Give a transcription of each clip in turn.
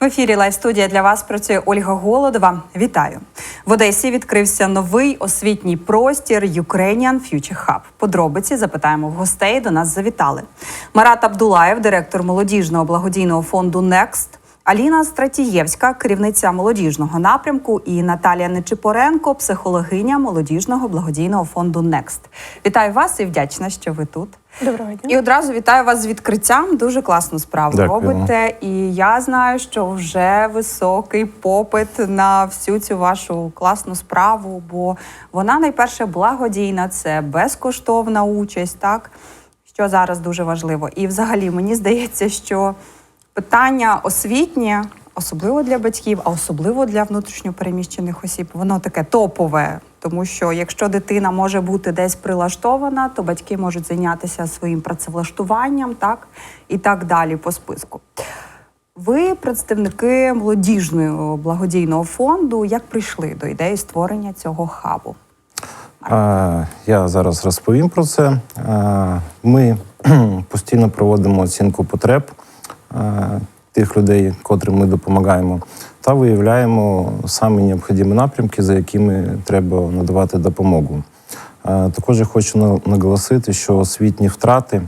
В ефірі Лайв студія для вас працює Ольга Голодова. Вітаю в Одесі. Відкрився новий освітній простір Ukrainian Future Hub. Подробиці запитаємо в гостей. До нас завітали. Марат Абдулаєв, директор молодіжного благодійного фонду Next. Аліна Стратієвська, керівниця молодіжного напрямку, і Наталія Нечипоренко, психологиня молодіжного благодійного фонду Next. Вітаю вас і вдячна, що ви тут. Доброго дня. І одразу вітаю вас з відкриттям. Дуже класну справу Дякуємо. робите. І я знаю, що вже високий попит на всю цю вашу класну справу, бо вона найперше благодійна, це безкоштовна участь, так що зараз дуже важливо. І взагалі мені здається, що питання освітнє, особливо для батьків, а особливо для внутрішньопереміщених осіб, воно таке топове. Тому що якщо дитина може бути десь прилаштована, то батьки можуть зайнятися своїм працевлаштуванням, так і так далі по списку. Ви представники молодіжного благодійного фонду. Як прийшли до ідеї створення цього хабу? Я зараз розповім про це. Ми постійно проводимо оцінку потреб тих людей, котрим ми допомагаємо, та виявляємо самі необхідні напрямки, за якими треба надавати допомогу. Е, Також я хочу наголосити, що освітні втрати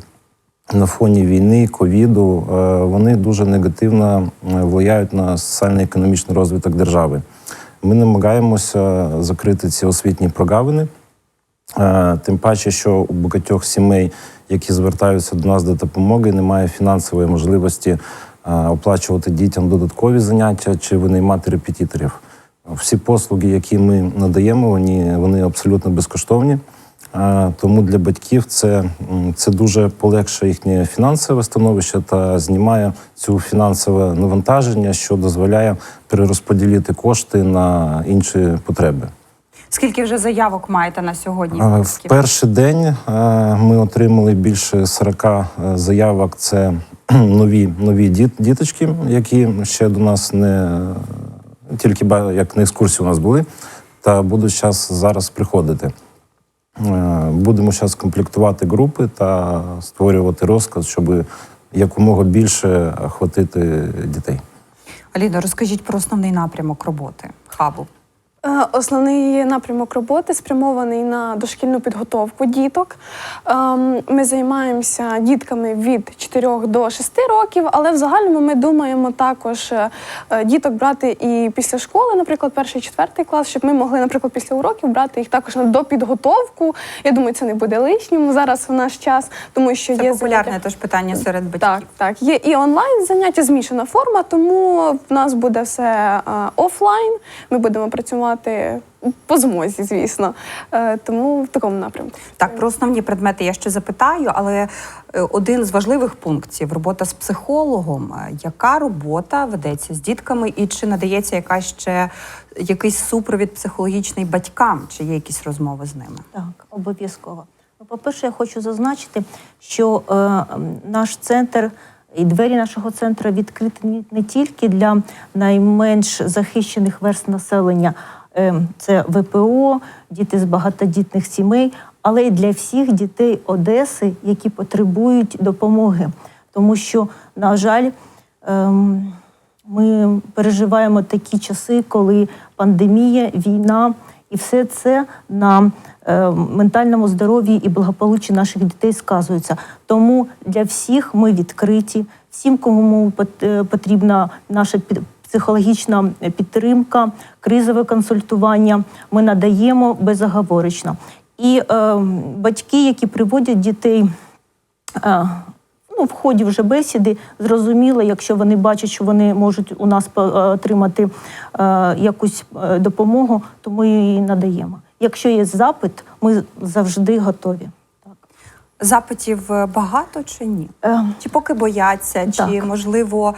на фоні війни, ковіду, е, вони дуже негативно е, впливають на соціально-економічний розвиток держави. Ми намагаємося закрити ці освітні прогавини. Е, Тим паче, що у багатьох сімей, які звертаються до нас до допомоги, немає фінансової можливості е, оплачувати дітям додаткові заняття чи винаймати репетиторів. Всі послуги, які ми надаємо, вони, вони абсолютно безкоштовні. Е, Тому для батьків це, це дуже полегшує їхнє фінансове становище та знімає цю фінансове навантаження, що дозволяє перерозподілити кошти на інші потреби. Скільки вже заявок маєте на сьогодні? В перший день е, ми отримали більше 40 е, заявок. Це нові, нові діточки, які ще до нас не тільки як на екскурсії у нас були, та будуть зараз зараз приходити. Е, Будемо зараз комплектувати групи та створювати розклад, щоб якомога більше охватити дітей. Аліно, розкажіть про основний напрямок роботи хабу. Е, Основний напрямок роботи спрямований на дошкільну підготовку діток. Ем, Ми займаємося дітками від 4 до 6 років, але в загальному ми думаємо також е, діток брати і після школи, наприклад, перший четвертий клас, щоб ми могли, наприклад, після уроків брати їх також на допідготовку. Я думаю, це не буде лишнім зараз в наш час, тому що Це є популярне заняття- теж питання серед батьків. Так, так. Є і онлайн заняття, змішана форма, тому в нас буде все е, офлайн. Ми будемо працювати по змозі, звісно. Е, тому в такому напрямку. Так, про основні предмети я ще запитаю, але е, один з важливих пунктів робота з психологом. Е, Яка робота ведеться з дітками, і чи надається якась ще якийсь супровід психологічний батькам, чи є якісь розмови з ними? Так, обов'язково. Ну, по-перше, я хочу зазначити, що е, наш центр і двері нашого центру відкриті не- тільки для найменш захищених верст населення, це ВПО, діти з багатодітних сімей, але й для всіх дітей Одеси, які потребують допомоги. Тому що, на жаль, ем, ми переживаємо такі часи, коли пандемія, війна і все це на е, ментальному здоров'ї і благополуччі наших дітей сказується. Тому для всіх ми відкриті, всім, кому е, потрібна наша під- психологічна підтримка, кризове консультування, ми надаємо безоговорочно. І е, батьки, які приводять дітей. е, Ну, в ході вже бесіди зрозуміло, якщо вони бачать, що вони можуть у нас е, отримати е, якусь е, допомогу, то ми її надаємо. Якщо є запит, ми завжди готові. Так. Запитів е, багато чи ні? Е, Чи поки бояться, чи Так. можливо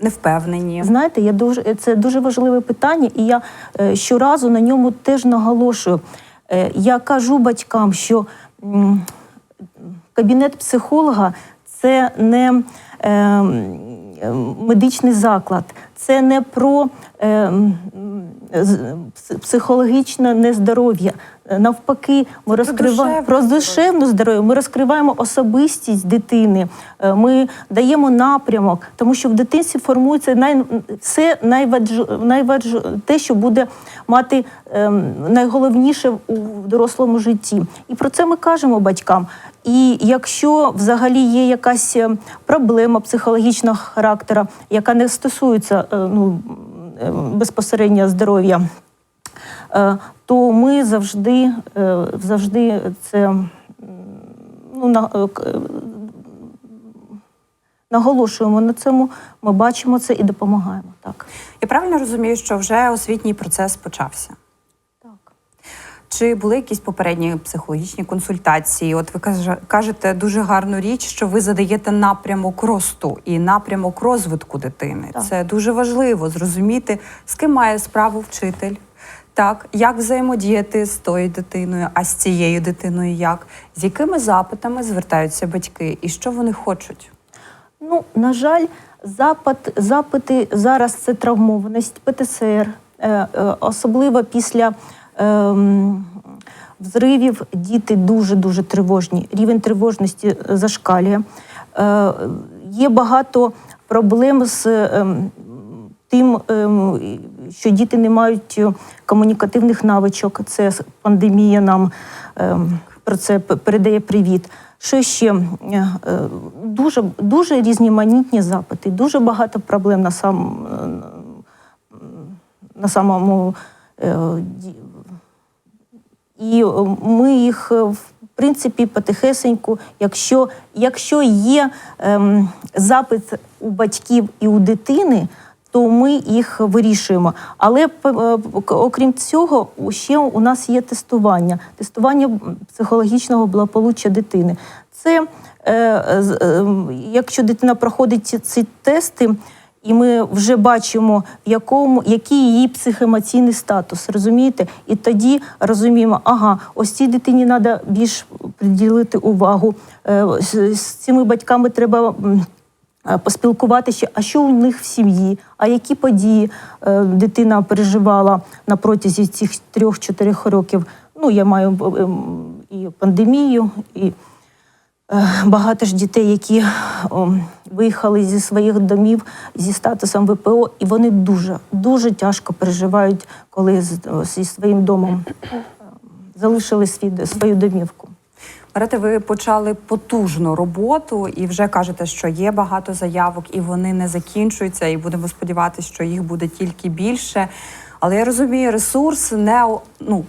не впевнені? Знаєте, я дуже це дуже важливе питання, і я е, щоразу на ньому теж наголошую. Е, я кажу батькам, що м, кабінет психолога це не е, медичний заклад, це не про е, психологічне нездоров'я. Навпаки, ми розкриваємо про душевне здоров'я. Ми розкриваємо особистість дитини. Е, Ми даємо напрямок, тому що в дитинстві формується най, все найвадж, найвадж, те, що буде мати ем, найголовніше у дорослому житті. І про це ми кажемо батькам. І якщо взагалі є якась е, проблема психологічного характеру, яка не стосується ну, е, безпосередньо здоров'я, е, то ми завжди, е, завжди це ну, на, наголошуємо на цьому, ми бачимо це і допомагаємо. Так. Я правильно розумію, що вже освітній процес почався? Чи були якісь попередні психологічні консультації? От ви каже- кажете дуже гарну річ, що ви задаєте напрямок росту і напрямок розвитку дитини. Так. Це дуже важливо зрозуміти, з ким має справу вчитель. Так, як взаємодіяти з тою дитиною, а з цією дитиною як? З якими запитами звертаються батьки і що вони хочуть? Ну, на жаль, запит, запити зараз це травмованість, ПТСР, е, е, особливо після взривів діти дуже-дуже тривожні. Рівень тривожності е, зашкалює. Е, є багато проблем з ем, тим, ем, що діти не мають комунікативних навичок. Це пандемія нам ем, про це передає привіт. Що ще Е, дуже, дуже різноманітні запити, дуже багато проблем на сам на самому і е, ми їх, е, в принципі, потихесеньку, якщо, якщо є ем, запит у батьків і у дитини, то ми їх вирішуємо. Але е, окрім цього, ще у нас є тестування, тестування психологічного благополуччя дитини. Це е, е, якщо дитина проходить ці тести. І ми вже бачимо, якому який її психоемоційний статус, розумієте? І тоді розуміємо, ага, ось цій дитині треба більш приділити увагу. Е, З, цими батьками треба е, поспілкуватися, а що у них в сім'ї, а які події е, дитина переживала на протязі цих трьох-чотирьох років. Ну, я маю і пандемію, і Багато ж дітей, які виїхали зі своїх домів зі статусом ВПО, і вони дуже дуже тяжко переживають, коли зі своїм домом е, залишили свій, свою домівку. Берете, ви почали потужну роботу і вже кажете, що є багато заявок, і вони не закінчуються, і будемо сподіватися, що їх буде тільки більше. Але я розумію, ресурс не ну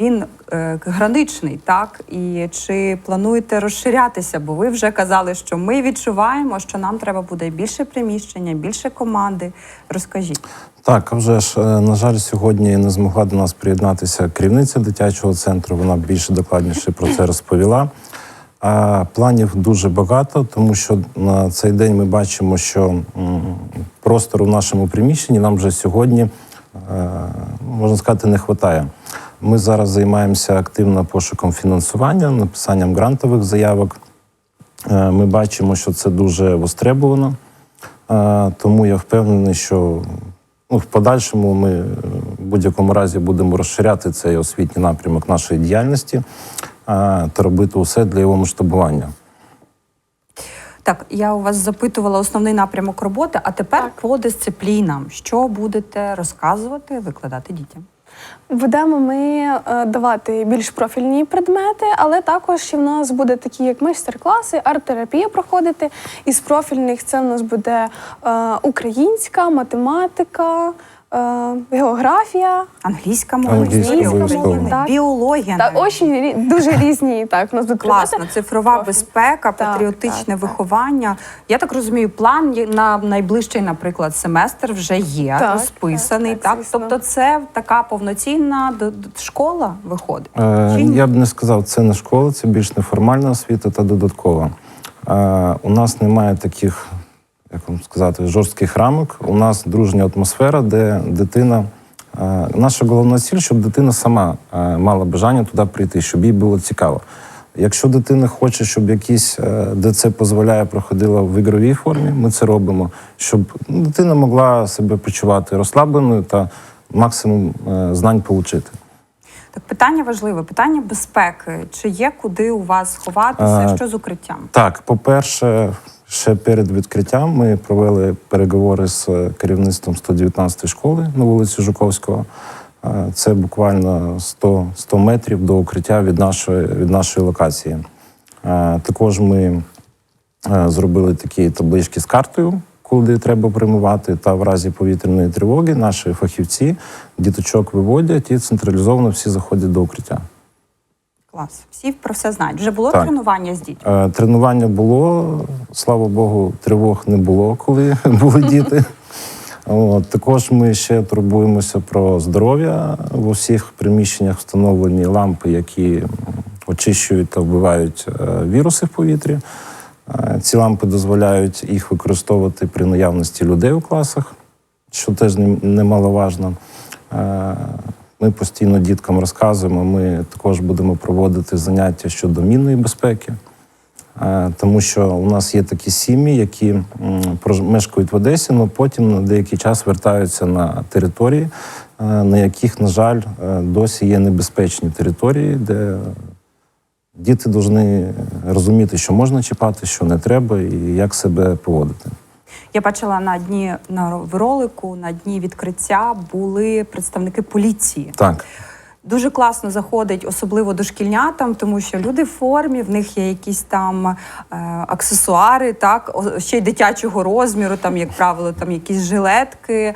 він е, граничний, так і чи плануєте розширятися? Бо ви вже казали, що ми відчуваємо, що нам треба буде більше приміщення, більше команди. Розкажіть. Так, вже ж, е, на жаль, сьогодні не змогла до нас приєднатися керівниця дитячого центру. Вона більше докладніше про це розповіла. А планів дуже багато, тому що на цей день ми бачимо, що простору в нашому приміщенні нам вже сьогодні, можна сказати, не вистачає. Ми зараз займаємося активно пошуком фінансування, написанням грантових заявок. Е, Ми бачимо, що це дуже востребовано. Е, Тому я впевнений, що ну, в подальшому ми е, в будь-якому разі будемо розширяти цей освітній напрямок нашої діяльності та робити усе для його масштабування. Так, я у вас запитувала основний напрямок роботи, а тепер по дисциплінам. Що будете розказувати, викладати дітям? Будемо ми е, давати більш профільні предмети, але також і в нас буде такі, як майстер-класи, арт-терапія проходити. Із профільних це в нас буде е, українська, математика, географія. Англійська мова, Англійська обов'язково. Так. біологія. Та навіть. очень рі- дуже різні. Так, у нас Класно, предмети. цифрова профіль. безпека, Так, патріотичне так, так. виховання. Я так розумію, план є- на найближчий, наприклад, семестр вже є Так, розписаний. так, Так, так, звісно. тобто, це така повноцінна д- д- школа виходить. Е, Чи ні? Я б не сказав, це не школа, це більш неформальна освіта та додаткова. Е, У нас немає таких, як вам сказати, жорстких рамок. У нас дружня атмосфера, де дитина. е, Наша головна ціль, щоб дитина сама е, мала бажання туди прийти, щоб їй було цікаво. Якщо дитина хоче, щоб якісь, де це дозволяє, проходила в ігровій формі, ми це робимо, щоб дитина могла себе почувати розслабленою та максимум е, знань отримати. Так, питання важливе, питання безпеки. Чи є куди у вас ховатися? Що з укриттям? Так, по-перше, ще перед відкриттям ми провели переговори з е, керівництвом 119 школи на вулиці Жуковського. Е, Це буквально 100, 100 метрів до укриття від нашої, від нашої локації. Е, Також ми зробили такі таблички з картою, куди треба прямувати, та в разі повітряної тривоги наші фахівці діточок виводять і централізовано всі заходять до укриття. Клас. Всі про все знають. Вже було Так. тренування з дітьми? Е, Тренування було, слава Богу, тривог не було, коли були діти. От, також ми ще турбуємося про здоров'я. В усіх приміщеннях встановлені лампи, які очищують та вбивають е, віруси в повітрі. Е, Ці лампи дозволяють їх використовувати при наявності людей у класах, що теж не- немаловажно. Ми постійно діткам розказуємо. Ми також будемо проводити заняття щодо мінної безпеки, Е, тому що у нас є такі сім'ї, які мешкають в Одесі, але потім на деякий час вертаються на території, е, на яких, на жаль, е, досі є небезпечні території, де діти повинні розуміти, що можна чіпати, що не треба, і як себе поводити. Я бачила на дні на в ролику, на дні відкриття були представники поліції. Так. Дуже класно заходить, особливо дошкільнятам, тому що люди в формі, в них є якісь там е, аксесуари, так ще й дитячого розміру, там, як правило, там якісь жилетки, е,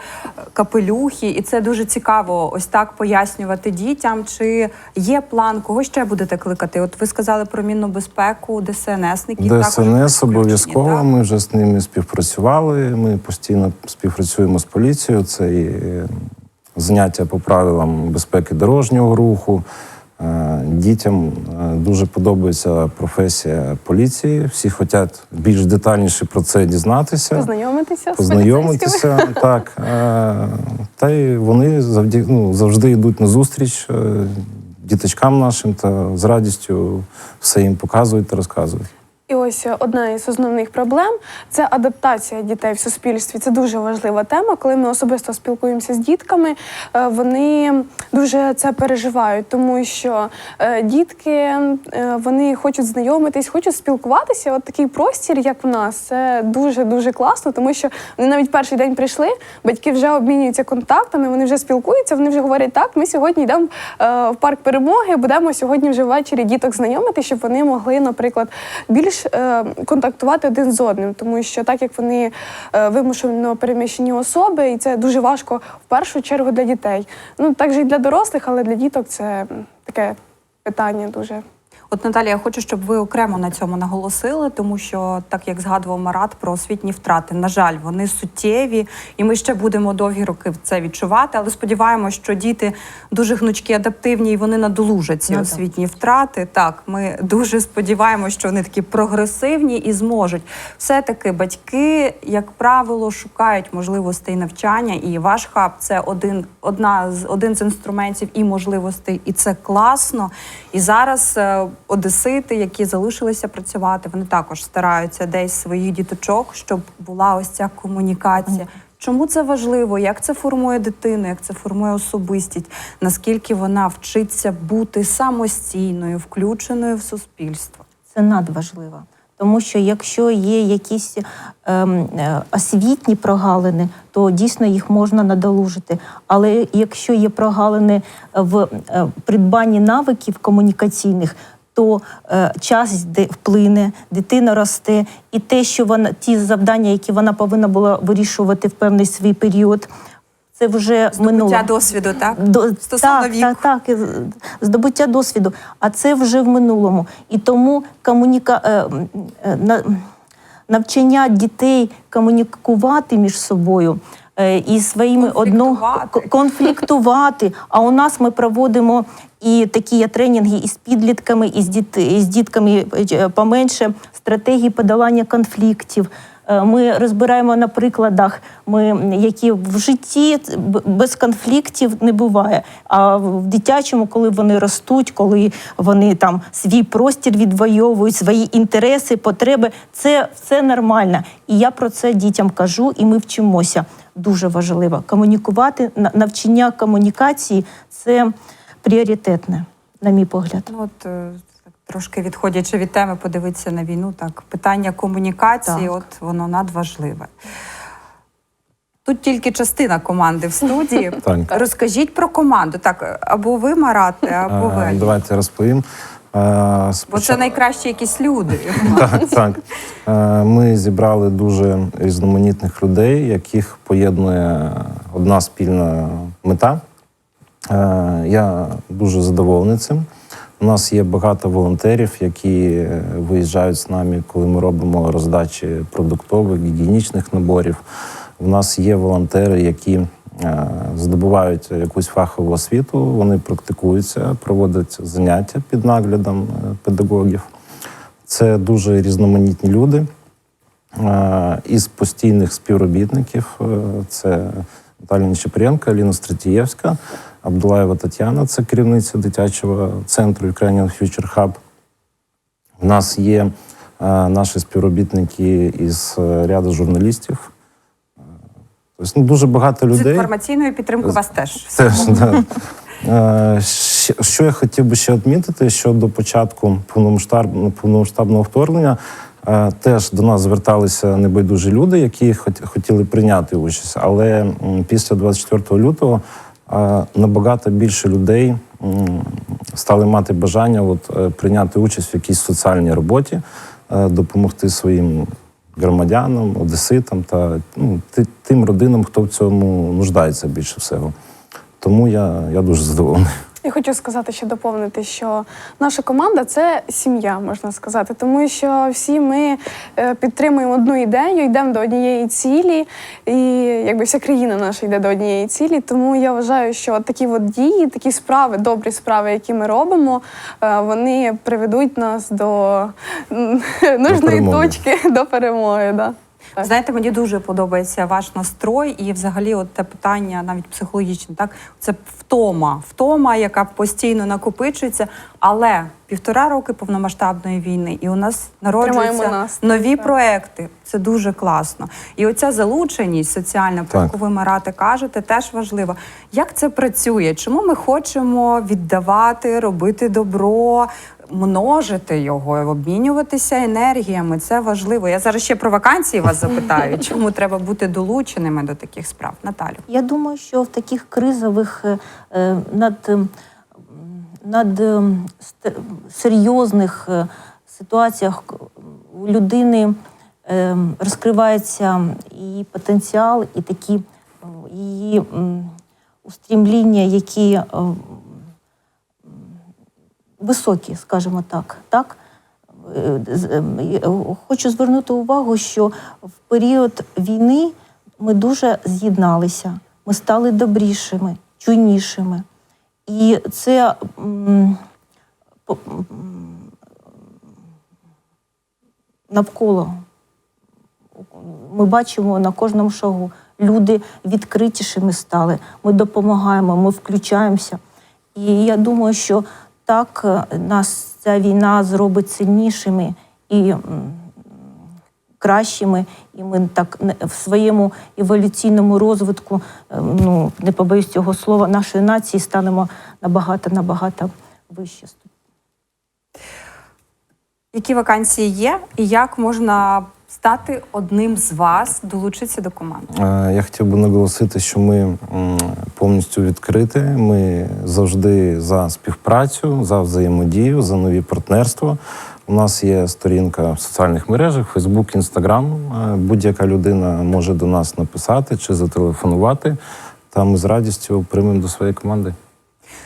капелюхи. І це дуже цікаво ось так пояснювати дітям. Чи є план, кого ще будете кликати? От ви сказали про мінну безпеку, ДСНСників. ДСНС обов'язково. Ми вже з ними співпрацювали. Ми постійно співпрацюємо з поліцією. Це і е, заняття по правилам безпеки дорожнього руху. Е, Дітям е, дуже подобається професія поліції. Всі хочуть більш детальніше про це дізнатися. Познайомитися з. Познайомитися, так. Е, Та й вони завжди, ну, завжди йдуть на зустріч діточкам нашим та з радістю все їм показують та розказують. І ось е, одна із основних проблем це адаптація дітей в суспільстві. Це дуже важлива тема. Коли ми особисто спілкуємося з дітками, е, вони дуже це переживають, тому що е, дітки вони хочуть знайомитись, хочуть спілкуватися. От такий простір, як в нас, це дуже дуже класно, тому що вони навіть перший день прийшли, батьки вже обмінюються контактами, вони вже спілкуються. Вони вже говорять, так, ми сьогодні йдемо в парк перемоги, будемо сьогодні вже ввечері діток знайомити, щоб вони могли, наприклад, більш е, контактувати один з одним, тому що так як вони е, вимушено переміщені особи, і це дуже важко в першу чергу для дітей. Ну також і для дорослих, але для діток це таке питання дуже. От Наталія, я хочу, щоб ви окремо на цьому наголосили, тому що так як згадував Марат про освітні втрати, на жаль, вони суттєві, і ми ще будемо довгі роки це відчувати. Але сподіваємося, що діти дуже гнучкі, адаптивні, і вони надолужать ці Ну, так. освітні втрати. Так, ми дуже сподіваємося, що вони такі прогресивні і зможуть. Все таки батьки, як правило, шукають можливостей навчання, і ваш хаб це один, одна з один з інструментів і можливостей, і це класно. І зараз е, одесити, які залишилися працювати, вони також стараються десь своїх діточок, щоб була ось ця комунікація. Чому це важливо? Як це формує дитину, як це формує особистість? Наскільки вона вчиться бути самостійною, включеною в суспільство? Це надважливо. Тому що якщо є якісь ем, е, освітні прогалини, то дійсно їх можна надолужити. Але якщо є прогалини в е, придбанні навиків комунікаційних, то е, час вплине, дитина росте, і те, що вона ті завдання, які вона повинна була вирішувати в певний свій період, це вже. Здобуття досвіду, так? До, Стосовно так, віку. так, так, здобуття досвіду. А це вже в минулому. І тому комуніка... е, е, на- навчання дітей комунікувати між собою. е, І своїми одно Конфліктувати. к- конфліктувати. А у нас ми проводимо і такі є тренінги із підлітками, і з, діт... з дітками е, поменше стратегії подолання конфліктів. Е, Ми розбираємо на прикладах, ми, які в житті без конфліктів не буває. А в дитячому, коли вони ростуть, коли вони там свій простір відвоюють, свої інтереси, потреби, це все нормально. І я про це дітям кажу, і ми вчимося. Дуже важливо комунікувати. на- Навчання комунікації це пріоритетне, на мій погляд. Ну, от е, так, трошки відходячи від теми, подивитися на війну. Так, питання комунікації, Так. от воно надважливе. Тут тільки частина команди в студії. Так. Розкажіть про команду. Так, або ви Марате, або ви. Е, Давайте розповім. Е, Бо це найкращі якісь люди. Так, так. Е, Ми зібрали дуже різноманітних людей, яких поєднує одна спільна мета. Е, Я дуже задоволений цим. У нас є багато волонтерів, які е, виїжджають з нами, коли ми робимо роздачі продуктових, гігієнічних наборів. У нас є волонтери, які е, здобувають якусь фахову освіту, вони практикуються, проводять заняття під наглядом педагогів. Це дуже різноманітні люди. Із постійних співробітників це Наталія Нечепренко, Аліна Стратієвська, Абдулаєва Тетяна, це керівниця дитячого центру Ukrainian Future Hub. У нас є е, наші співробітники із е, ряду журналістів. Е, Тобто, ну, дуже багато людей. З інформаційною підтримкою вас теж. Теж, да. Що я хотів би ще відмітити, що до початку повномасштаб- повномасштабного вторгнення теж до нас зверталися небайдужі люди, які хот- хотіли прийняти участь. Але після 24 лютого набагато більше людей стали мати бажання от, е, прийняти участь в якійсь соціальній роботі, е, допомогти своїм громадянам, одеситам та ну, тим родинам, хто в цьому нуждається більше всього. Тому я, я дуже задоволений. Я хочу сказати, ще доповнити, що наша команда це сім'я, можна сказати, тому що всі ми е, підтримуємо одну ідею, йдемо до однієї цілі, і якби вся країна наша йде до однієї цілі. Тому я вважаю, що такі от дії, такі справи, добрі справи, які ми робимо, е, вони приведуть нас до нужної точки до перемоги. Да. Знаєте, мені дуже подобається ваш настрой і взагалі от те питання, навіть психологічне, так це втома, втома, яка постійно накопичується. Але півтора роки повномасштабної війни, і у нас народжуються нас. нові Так. проекти. Це дуже класно. І оця залученість соціальна, про яку ви Марате кажете, теж важлива. Як це працює? Чому ми хочемо віддавати, робити добро? Множити його, обмінюватися енергіями це важливо. Я зараз ще про вакансії вас запитаю. Чому треба бути долученими до таких справ? Наталю. Я думаю, що в таких кризових е, е, над, над ем, серйозних е, ситуаціях у людини розкривається її потенціал і такі е, її устрімління, які е, високі, скажімо так. так? Е, ем, е, Хочу звернути увагу, що в період війни ми дуже з'єдналися, ми стали добрішими, чуйнішими. І це навколо. Ми бачимо на кожному шагу. Люди відкритішими стали. Ми допомагаємо, ми включаємося. І я думаю, що так е, нас ця війна зробить сильнішими і кращими, і ми так в своєму еволюційному розвитку, е, ну не побоюсь цього слова, нашої нації станемо набагато набагато вище. Які вакансії є, і як можна стати одним з вас, долучитися до команди? Е, Я хотів би наголосити, що ми повністю відкриті. Ми завжди за співпрацю, за взаємодію, за нові партнерства. У нас є сторінка в соціальних мережах, Instagram. Е, Будь-яка людина може до нас написати чи зателефонувати. Та ми з радістю приймемо до своєї команди.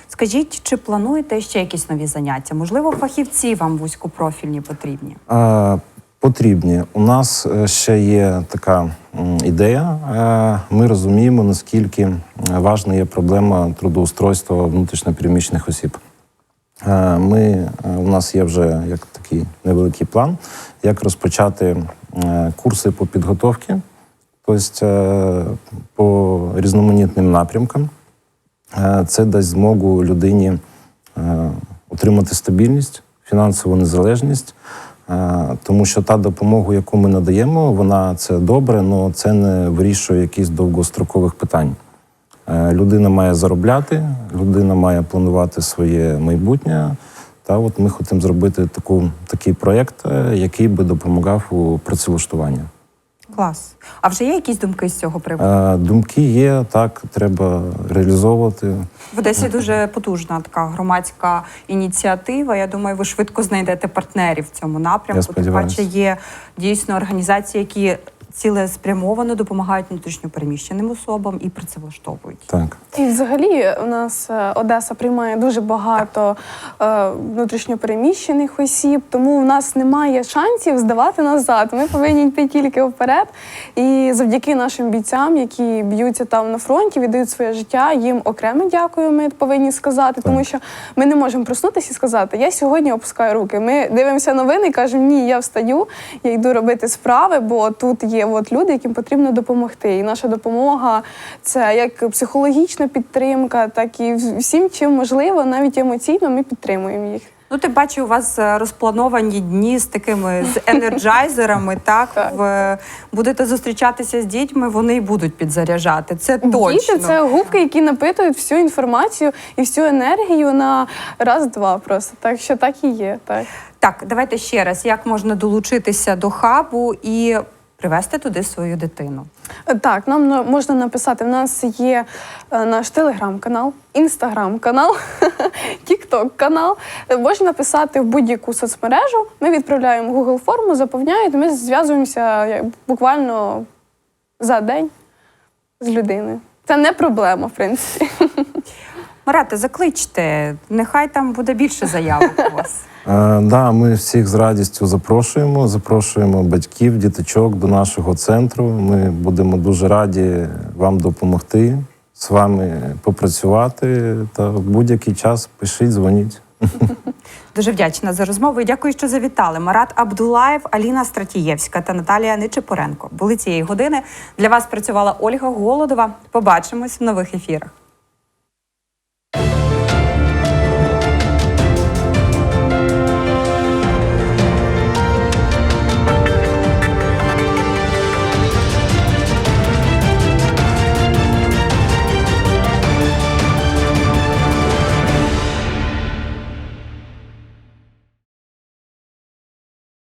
Скажіть, чи плануєте ще якісь нові заняття? Можливо, фахівці вам вузькопрофільні потрібні? Е, Потрібні. У нас е, ще є така ідея. Е, Ми розуміємо, наскільки е, важна є проблема трудоустройства внутрішньопереміщених осіб. Ми, у нас є вже як такий невеликий план, як розпочати курси по підготовці, тобто по різноманітним напрямкам. Це дасть змогу людині отримати стабільність, фінансову незалежність, тому що та допомога, яку ми надаємо, вона це добре, але це не вирішує якісь довгострокових питань. Е, Людина має заробляти, людина має планувати своє майбутнє. Та от ми хочемо зробити таку, такий проєкт, е, який би допомагав у працевлаштуванні. Клас. А вже є якісь думки з цього приводу? Е, Думки є, так, треба реалізовувати. В Одесі дуже потужна така громадська ініціатива. Я думаю, ви швидко знайдете партнерів в цьому напрямку. Я Тим паче є дійсно організації, які цілеспрямовано допомагають внутрішньопереміщеним особам і працевлаштовують. Так. І взагалі у нас е, Одеса приймає дуже багато е, внутрішньопереміщених осіб, тому у нас немає шансів здавати назад. Ми повинні йти тільки вперед. І завдяки нашим бійцям, які б'ються там на фронті, віддають своє життя. Їм окремо дякую. Ми повинні сказати, тому що ми не можемо проснутися і сказати, я сьогодні опускаю руки. Ми дивимося новини і кажемо, ні, я встаю, я йду робити справи, бо тут є от люди, яким потрібно допомогти. І наша допомога це як психологічна підтримка, так і всім, чим можливо, навіть емоційно ми підтримуємо їх. Ну, ти бачу, у вас е, розплановані дні з такими з енерджайзерами. Так, Так. В, будете зустрічатися з дітьми, вони й будуть підзаряджати. Це точно. Діти це губки, які напитують всю інформацію і всю енергію на раз-два. Просто так що так і є. Так. Так, давайте ще раз, як можна долучитися до хабу і привезти туди свою дитину. Так, нам можна написати. В нас є е, наш телеграм-канал, інстаграм-канал, тікток-канал. Е, Можна написати в будь-яку соцмережу. Ми відправляємо Google форму, заповняють. Ми зв'язуємося буквально за день з людиною. Це не проблема, в принципі. Марате, закличте, нехай там буде більше заявок у вас. Е, да, ми всіх з радістю запрошуємо. Запрошуємо батьків, діточок до нашого центру. Ми будемо дуже раді вам допомогти, з вами попрацювати. Та в будь-який час пишіть, дзвоніть. Дуже вдячна за розмову і дякую, що завітали. Марат Абдулаєв, Аліна Стратієвська та Наталія Нечипоренко. Були цієї години. Для вас працювала Ольга Голодова. Побачимось в нових ефірах.